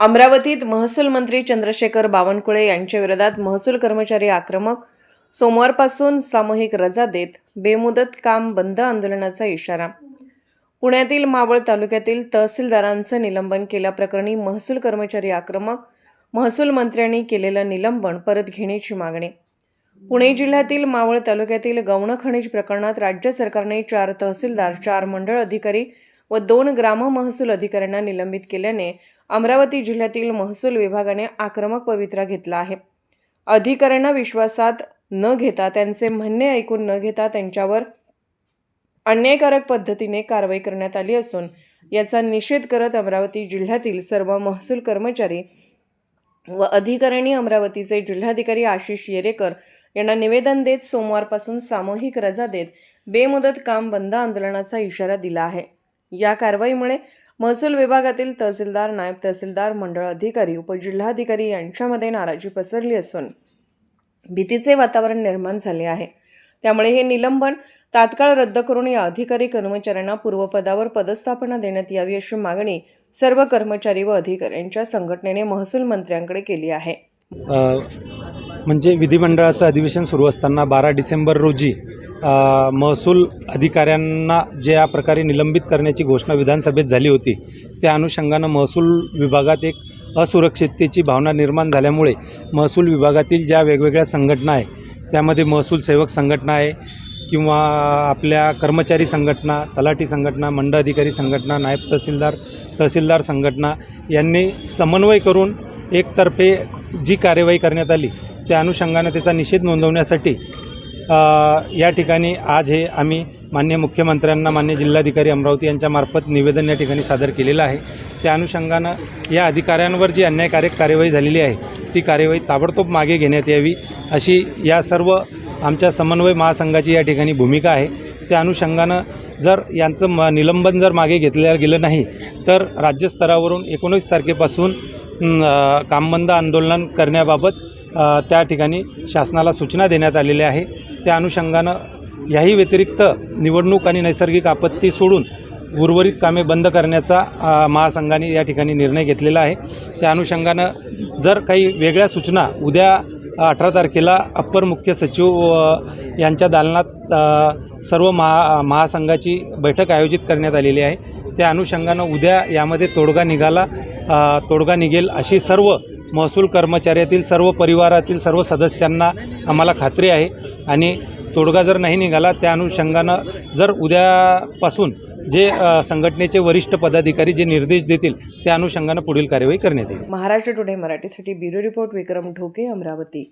अमरावतीत महसूल मंत्री चंद्रशेखर बावनकुळे यांच्या विरोधात महसूल कर्मचारी आक्रमक सोमवारपासून सामूहिक रजा देत बेमुदत काम बंद आंदोलनाचा इशारा. पुण्यातील मावळ तालुक्यातील तहसीलदारांचं निलंबन केल्याप्रकरणी महसूल कर्मचारी आक्रमक महसूल मंत्र्यांनी केलेलं निलंबन परत घेण्याची मागणी. पुणे जिल्ह्यातील मावळ तालुक्यातील गौण खनिज प्रकरणात राज्य सरकारने चार तहसीलदार चार मंडळ अधिकारी व दोन ग्राम महसूल अधिकाऱ्यांना निलंबित केल्याने अमरावती जिल्ह्यातील महसूल विभागाने आक्रमक पवित्रा घेतला आहे. अधिकाऱ्यांना विश्वासात न घेता त्यांचे म्हणणे ऐकून न घेता त्यांच्यावर अन्यायकारक पद्धतीने कारवाई करण्यात आली असून याचा निषेध करत अमरावती जिल्ह्यातील सर्व महसूल कर्मचारी व अधिकाऱ्यांनी अमरावतीचे जिल्हाधिकारी आशिष येरेकर यांना निवेदन देत सोमवारपासून सामूहिक रजा देत बेमुदत काम बंद आंदोलनाचा इशारा दिला आहे. या कारवाईमुळे महसूल विभागातील तहसीलदार नायब तहसीलदार मंडळ अधिकारी उपजिल्हाधिकारी यांच्यामध्ये नाराजी पसरली असून भीतीचे वातावरण निर्माण झाले आहे. त्यामुळे हे निलंबन तात्काळ रद्द करून या अधिकारी कर्मचाऱ्यांना पूर्वपदावर पदस्थापना देण्यात यावी अशी मागणी सर्व कर्मचारी व अधिकाऱ्यांच्या संघटनेने महसूल मंत्र्यांकडे केली आहे. म्हणजे विधिमंडळाचं अधिवेशन सुरू असताना बारा डिसेंबर रोजी महसूल अधिकाऱ्यांना ज्या प्रकारे निलंबित करण्याची घोषणा विधानसभेत झाली होती त्या अनुषंगानं महसूल विभागात एक असुरक्षिततेची भावना निर्माण झाल्यामुळे महसूल विभागातील ज्या वेगवेगळ्या संघटना आहे त्यामध्ये महसूल सेवक संघटना आहे किंवा आपल्या कर्मचारी संघटना तलाठी संघटना मंडळ अधिकारी संघटना नायब तहसीलदार तहसीलदार संघटना यांनी समन्वय करून एकतर्फे जी कार्यवाही करण्यात आली त्या अनुषंगानं त्याचा निषेध नोंदवण्यासाठी या ठिकाणी आज हे आम्ही मान्य मुख्यमंत्र्यांना मान्य जिल्हाधिकारी अमरावती यांच्यामार्फत निवेदन या ठिकाणी सादर केलेलं आहे. त्या अनुषंगानं या अधिकाऱ्यांवर जी अन्यायकारक कार्यवाही झालेली आहे ती कार्यवाही ताबडतोब मागे घेण्यात यावी अशी या सर्व आमच्या समन्वय महासंघाची या ठिकाणी भूमिका आहे. त्या अनुषंगानं जर यांचं म निलंबन जर मागे घेतलं गेलं नाही तर राज्यस्तरावरून एकोणीस तारखेपासून कामबंद आंदोलन करण्याबाबत त्या ठिकाणी शासनाला सूचना देण्यात आलेल्या आहे. त्या अनुषंगानं याही व्यतिरिक्त निवडणूक आणि नैसर्गिक आपत्ती सोडून उर्वरित कामे बंद करण्याचा महासंघाने या ठिकाणी निर्णय घेतलेला आहे. त्या अनुषंगानं जर काही वेगळ्या सूचना उद्या अठरा तारखेला अप्पर मुख्य सचिव यांच्या दालनात सर्व महा महासंघाची बैठक आयोजित करण्यात आलेली आहे. त्या अनुषंगानं उद्या यामध्ये तोडगा निघाला तोडगा निघेल अशी सर्व महसूल कर्मचाऱ्यातील सर्व परिवारातील सर्व सदस्यांना आम्हाला खात्री आहे. आणि तोडगा जर नाही निघाला त्या अनुषंगानं जर उद्यापासून जे संघटनेचे वरिष्ठ पदाधिकारी जे निर्देश देतील त्या अनुषंगानं पुढील कार्यवाही करण्यात येईल. महाराष्ट्र टुडे मराठीसाठी ब्युरो रिपोर्ट विक्रम ढोके अमरावती.